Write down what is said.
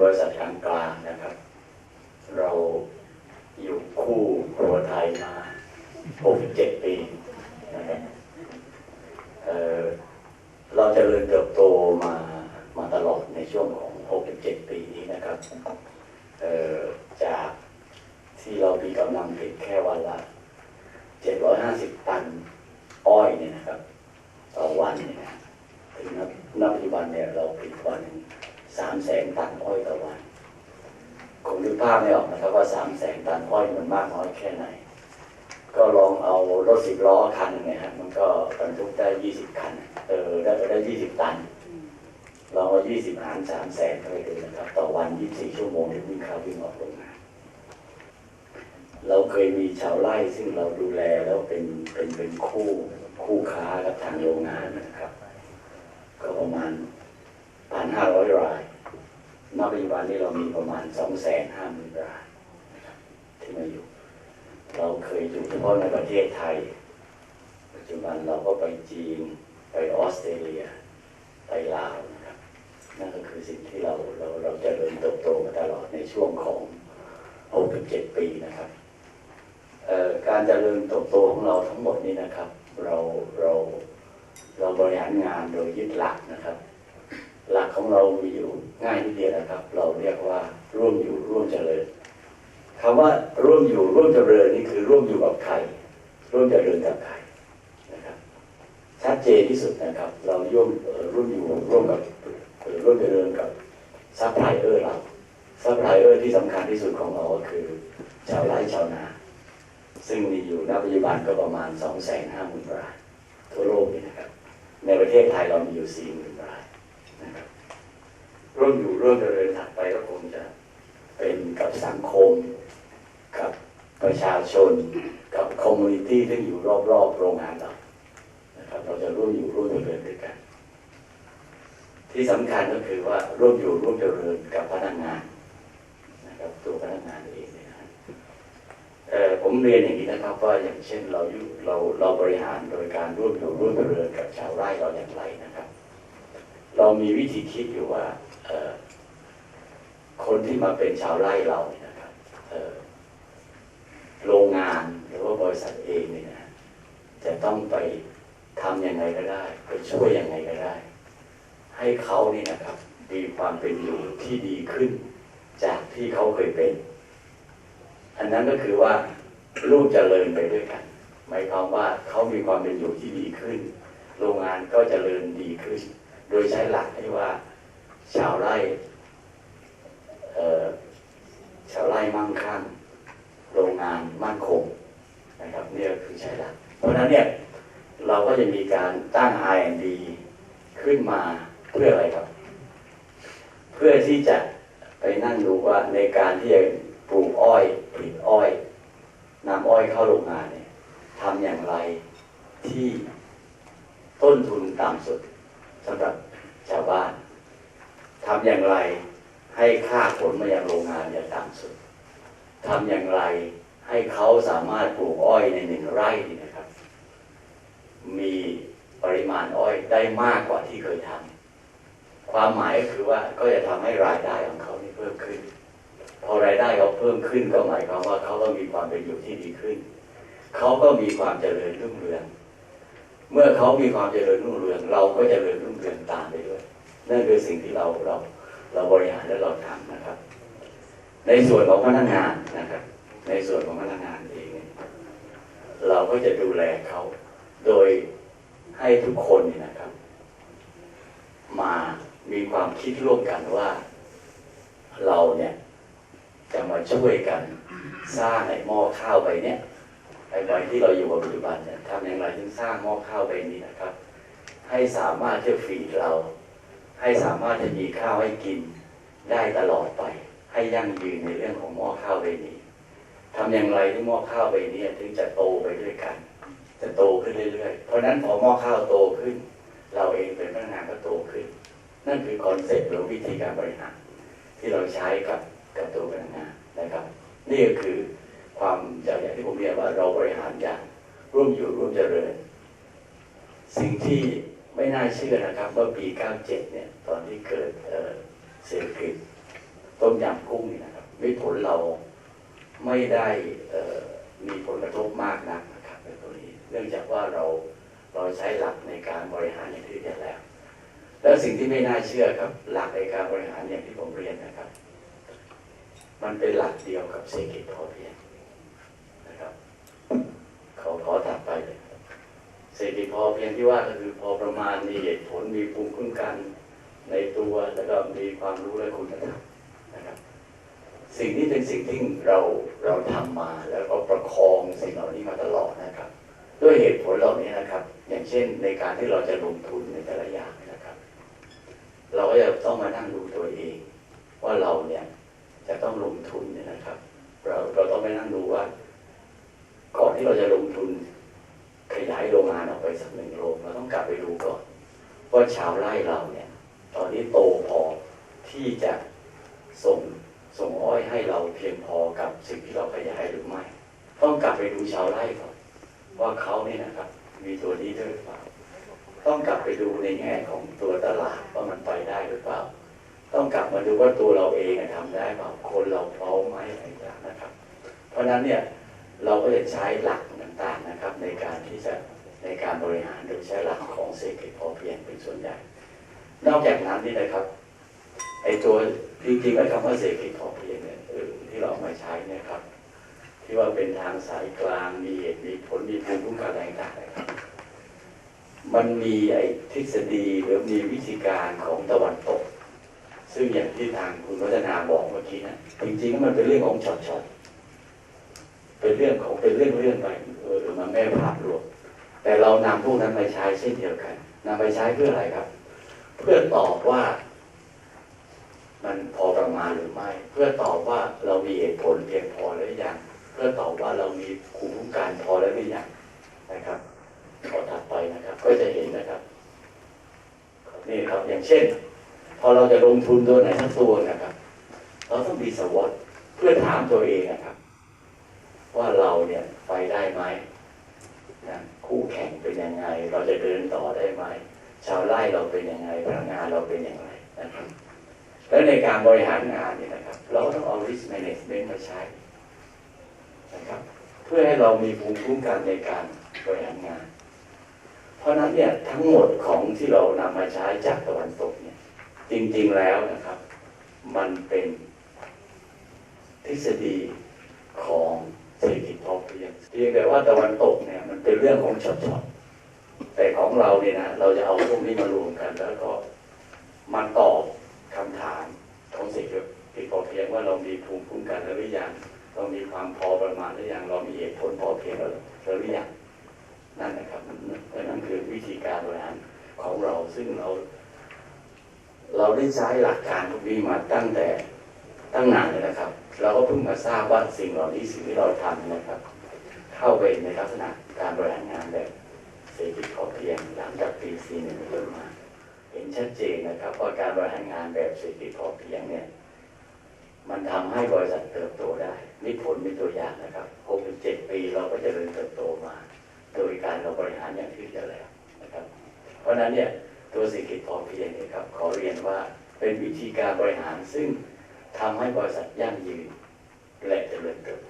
บริษัทกลางกลางๆนะครับ เราอยู่คู่ครัวไทยมา 67 ปีนะครับเอ่อเราจเจริญเติบโตมามาตลอดในช่วงของ 67 ปีนี้นะครับเอ่อจากที่เรามีกำลังผลิตแค่วันละ 750 ตันอ้อยเนี่ยนะครับ ต่อวันเนี่ยนะถึงณณปัจจุบันเนี่ยเราผลิตวันสามแสนตันอ้อยต่อวัน คงนึกภาพไม่ออกนะครับว่าสามแสนตัน อ้อยมันมากน้อยแค่ไหน ก็ลองเอารถสิบล้อคันหนึงเนี่ยฮะมันก็บรรทุกได้ยี่สิบคัน เออได้ได้ยี่สิบตัน ลองเอายี่สิบหารสามแสนเข้าไปดูนะครับ ต่อวันยี่สิบสี่ชั่วโมงที่วิ่งเข้าวิ่งออกโรงงานเราเคยมีชาวไร่ซึ่งเราดูแลแล้วเป็นเป็นเป็นคู่คู่ค้ากับทางโรงงานนะครับ ก็ประมาณพันห้าร้อยรายณปัจจุบันนี้เรามีประมาณสองแสนห้าหมื่นราย มาอยู่ เราเคยอยู่เฉพาะในประเทศไทย ปัจจุบันเราก็ไปจีน ไปออสเตรเลีย ไปลาวนะครับ นั่นก็คือสิ่งที่เราเราเราเจริญเติบโตมาตลอดในช่วงของ 67 ปีนะครับการเจริญเติบโตของเราทั้งหมดนี้นะครับ เราเราเราบริหารงานโดยยึดหลักนะครับ หลักของเรามีอยู่ง่ายนิดเดียวนะครับ เราเรียกว่าร่วมอยู่ร่วมเจริญ คำว่าร่วมอยู่ร่วมเจริญนี่คือร่วมอยู่กับใคร ร่วมเจริญกับใครนะครับชัดเจนที่สุดนะครับ เราร่วมร่วมอยู่ร่วมกับร่วมเจริญกับซัพพลายเออร์เราซัพพลายเออร์ที่สำคัญที่สุดของเราก็คือชาวไร่ชาวนา ซึ่งมีอยู่ณปัจจุบันก็ประมาณ 2 5 0 0 0 0รายทั่วโลกนี่นะครับ ในประเทศไทยเรามีอยู่ 40,000รายนะครับร่วมอยู่ร่วมเจริญถัดไปก็คงจะเป็นกับสังคม ประชาชนกับคอมมูนิตี้ที่อยู่รอบๆโรงงานเรานะครับเราจะร่วมอยู่ร่วมเจริญด้วยกัน ที่สำคัญก็คือว่าร่วมอยู่ร่วมเจริญกับพนักงานนะครับตัวพนักงานเองเนี่ยนะครับผมเรียนอย่างนี้นะครับว่าอย่างเช่นเราอยู่เราเราบริหารโดยการร่วมอยู่ร่วมเจริญกับชาวไร่เราอย่างไรนะครับ เรามีวิธีคิดอยู่ว่าคนที่มาเป็นชาวไร่เราเนี่ยนะครับเอ่อ โรงงานหรือว่าบริษัทเองเนี่ยนะจะต้องไปทำยังไงก็ได้ ไปช่วยยังไงก็ได้ ให้เขานี่นะครับ มีความเป็นอยู่ที่ดีขึ้น จากที่เขาเคยเป็น อันนั้นก็คือว่ารูปเจริญไปด้วยกัน หมายความว่าเขามีความเป็นอยู่ที่ดีขึ้น โรงงานก็เจริญดีขึ้น โดยใช้หลักที่ว่า ชาวไร่ชาวไร่มั่งคั่ง งานมั่นคงนะครับเนี่ยคือใช้หลักเพราะฉะนั้นเนี่ยเราก็จะมีการตั้ง R&D ขึ้นมาเพื่ออะไรครับ เพื่อที่จะไปนั่งดูว่าในการที่จะปลูกอ้อยผลิตอ้อยนำอ้อยเข้าโรงงานเนี่ยทำอย่างไรที่ต้นทุนต่ำสุดสำหรับชาวบ้านทำอย่างไรให้ค่าขนมายังโรงงานอย่างต่ำสุดทำอย่างไร ให้เขาสามารถปลูกอ้อยในหนึ่งไร่นี่นะครับ มีปริมาณอ้อยได้มากกว่าที่เคยทำความหมายก็คือว่าก็จะทำให้รายได้ของเขานี่เพิ่มขึ้น พอรายได้เขาเพิ่มขึ้นก็หมายความว่าเขาก็มีความเป็นอยู่ที่ดีขึ้น เขาก็มีความเจริญรุ่งเรืองเมื่อเขามีความเจริญรุ่งเรืองเราก็เจริญรุ่งเรืองตามไปด้วยนั่นคือสิ่งที่เราเราเราบริหารและเราทำนะครับ ในส่วนของพนักงานนะครับ ในส่วนของพนักงานเอง เราก็จะดูแลเขาโดยให้ทุกคนนี่นะครับ มามีความคิดร่วมกันว่า เราเนี่ยจะมาช่วยกันสร้างไอ้หม้อข้าวใบเนี้ยไอ้ใบที่เราอยู่ปัจจุบันเนี่ยทำอย่างไรถึงสร้างหม้อข้าวใบนี้นะครับ ให้สามารถที่จะฟีดเรา ให้สามารถจะมีข้าวให้กินได้ตลอดไป ให้ยั่งยืนในเรื่องของหม้อข้าวใบนี้ ทำอย่างไรที่หม้อข้าวใบนี้ถึงจะโตไปด้วยกัน จะโตขึ้นเรื่อยๆ เพราะนั้นพอหม้อข้าวโตขึ้น เราเองเป็นพนักงานก็โตขึ้น นั่นคือคอนเซ็ปต์หรือวิธีการบริหารที่เราใช้กับกับตัวพนักงานนะครับ นี่ก็คือความอย่างที่ผมเรียกว่าเราบริหารอย่างร่วมอยู่ร่วมเจริญ สิ่งที่ไม่น่าเชื่อนะครับเมื่อปี 97 เนี่ย ตอนที่เกิดเศรษฐกิจต้มยำกุ้งนี่นะครับมิผลเรา ไม่ได้มีผลกระทบมากนักนะครับในตัวนี้ เนื่องจากว่าเราเราใช้หลักในการบริหารอย่างที่เรียนแล้ว แล้วสิ่งที่ไม่น่าเชื่อครับ หลักในการบริหารอย่างที่ผมเรียนนะครับ มันเป็นหลักเดียวกับเศรษฐกิจพอเพียงนะครับขอขอถัดไปเลยเศรษฐกิจพอเพียงที่ว่าก็คือพอประมาณมีเหตุผลมีภูมิคุ้มกันในตัวแล้วก็มีความรู้และคุณธรรมนะครับ สิ่งนี้เป็นสิ่งที่เราเราทำมา แล้วก็ประคองสิ่งเหล่านี้มาตลอดนะครับ ด้วยเหตุผลเหล่านี้นะครับ อย่างเช่นในการที่เราจะลงทุนในแต่ละอย่างนะครับ เราก็จะต้องมานั่งดูตัวเอง ว่าเราเนี่ยจะต้องลงทุนเนี่ยนะครับ เราเราต้องไปนั่งดูว่า ก่อนที่เราจะลงทุน ขยายโรงงานออกไปสักหนึ่งโรงเราต้องกลับไปดูก่อนว่าชาวไร่เราเนี่ย ตอนนี้โตพอที่จะ ให้เราเพียงพอกับสิ่งที่เราขยายหรือไม่ ต้องกลับไปดูชาวไร่ก่อนว่าเขาเนี่ยนะครับ มีตัวนี้ด้วยหรือเปล่า ต้องกลับไปดูในแง่ของตัวตลาดว่ามันไปได้หรือเปล่า ต้องกลับมาดูว่าตัวเราเองอะทำได้เปล่าคนเราพร้อมไหมอะไรต่างๆนะครับ เพราะฉะนั้นเนี่ยเราก็จะใช้หลักต่างๆนะครับ ในการที่จะในการบริหารโดยใช้หลักของเศรษฐกิจพอเพียงเป็นส่วนใหญ่ นอกจากนั้นนี่นะครับไอ้ตัวจริงๆแล้คำว่าเศรษฐกิจพอเพียง มาใช้เนะครับ ที่ว่าเป็นทางสายกลางมีเหตุมีผลมีภูมิคุ้มกันอะไรต่างๆมันมีไอ้ทฤษฎีหรือมีวิธีการของตะวันตก ซึ่งอย่างที่ทางคุณวัฒนาบอกเมื่อกี้นะจริงๆมันเป็นเรื่องของช็อตๆเป็นเรื่องของเป็นเรื่องเรื่องไปเออมันไม่ภาพรวมแต่เรานำพวกนั้นไปใช้เช่นเดียวกันนำไปใช้เพื่ออะไรครับ เพื่อตอบว่า มันพอประมาณหรือไม่ เพื่อตอบว่าเรามีเหตุผลเพียงพอหรือยังเพื่อตอบว่าเรามีภูมิคุ้มกันพอแล้วหรือยังนะครับขอถัดไปนะครับ ก็จะเห็นนะครับนี่ครับอย่างเช่น พอเราจะลงทุนตัวไหนสักตัวนะครับ เราต้องมีสวอตเพื่อถามตัวเองนะครับ ว่าเราเนี่ยไปได้ไหมนะคู่แข่งเป็นยังไง เราจะเดินต่อได้ไหมชาวไร่เราเป็นยังไงพนักงานเราเป็นอย่างไรนะครับ แล้วในการบริหารงานเนี่ยนะครับ เราก็ต้องเอา risk management มาใช้นะครับ เพื่อให้เรามีภูมิคุ้มกันในการบริหารงาน เพราะฉะนั้นเนี่ยทั้งหมดของที่เรานำมาใช้จากตะวันตกเนี่ยจริงๆแล้วนะครับ มันเป็นทฤษฎีของเศรษฐกิจพอเพียงเพียงแต่ว่าตะวันตกเนี่ยมันเป็นเรื่องของช็อตๆแต่ของเราเนี่ยนะเราจะเอาพวกนี้มารวมกันแล้วก็มาตอบ คำถามของเศรษฐกิจพอเพียงว่าเรามีภูมิคุ้มกันหรือยังเรามีความพอประมาณหรือยังเรามีเหตุผลพอเพียงหรือยังนั่นนะครับนั่นคือวิธีการบริหารของเราซึ่งเรา เราได้ใช้หลักการพวกนี้มาตั้งแต่ตั้งนานเลยนะครับ เราก็เพิ่งมาทราบว่าสิ่งเหล่านี้สิ่งที่เราทำนะครับ เข้าไปในลักษณะการบริหารงานแบบเศรษฐกิจพอเพียงหลังจากปี4นึ่งเป็นมา เห็นชัดเจนนะครับว่าการบริหารงานแบบเศรษฐกิจพอเพียงเนี่ย มันทำให้บริษัทเติบโตได้มีผลเป็นตัวอย่างนะครับ6-7ปีเราก็จะเริ่มเติบโตมา โดยการเราบริหารอย่างที่เดียวแล้วนะครับ เพราะฉะนั้นเนี่ยตัวเศรษฐกิจพอเพียงเนี่ยครับขอเรียนว่าเป็นวิธีการบริหารซึ่งทำให้บริษัทยั่งยืนและเจริญเติบโต